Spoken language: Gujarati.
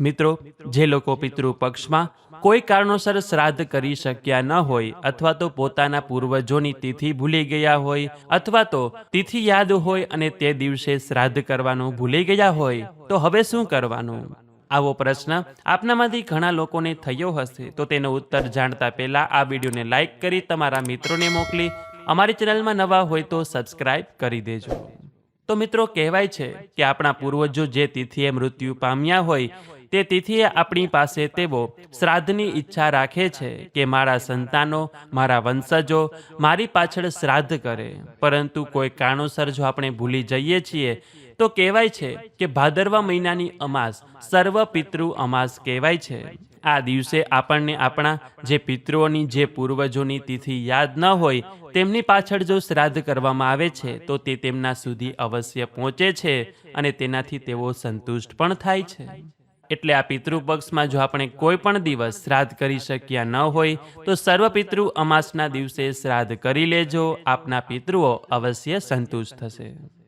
મિત્રો, જે લોકો પિતૃ પક્ષમાં કોઈ કારણોસર શ્રાદ્ધ કરી શક્યા ન હોય અથવા તો પોતાના પૂર્વજોની તિથિ ભૂલી ગયા હોય અથવા તો તિથિ યાદ હોય અને તે દિવસે શ્રાદ્ધ કરવાનું ભૂલી ગયા હોય, તો હવે શું કરવાનું? આવો પ્રશ્ન આપનામાંથી ઘણા લોકોને થયો હશે. તો તેનો ઉત્તર જાણતા પહેલા આ વિડીયોને લાઈક કરી તમારા મિત્રોને મોકલી. અમારી ચેનલમાં નવા હોય તો સબસ્ક્રાઇબ કરી દેજો. તો મિત્રો, કહેવાય છે કે આપણા પૂર્વજો જે તિથિએ મૃત્યુ પામ્યા હોય તે તિથિએ આપણી પાસે તેઓ શ્રાદ્ધની ઈચ્છા રાખે છે કે મારા સંતાનો, મારા વંશજો મારી પાછળ શ્રાદ્ધ કરે. પરંતુ કોઈ કારણોસર જો આપણે ભૂલી જઈએ છીએ, તો કહેવાય છે કે ભાદરવા મહિનાની અમાસ સર્વ પિતૃ અમાસ કહેવાય છે. આ દિવસે આપણને આપણા જે પિતૃઓની, જે પૂર્વજોની તિથિ યાદ ન હોય, તેમની પાછળ જો શ્રાદ્ધ કરવામાં આવે છે, તો તે તેમના સુધી અવશ્ય પહોંચે છે અને તેનાથી તેઓ સંતુષ્ટ પણ થાય છે. એટલે આ પિતૃપક્ષમાં જો આપણે કોઈ પણ દિવસ શ્રાદ્ધ કરી શક્યા ન હોય, તો સર્વ પિતૃ અમાસના દિવસે શ્રાદ્ધ કરી લેજો. આપના પિતૃઓ અવશ્ય સંતુષ્ટ થશે.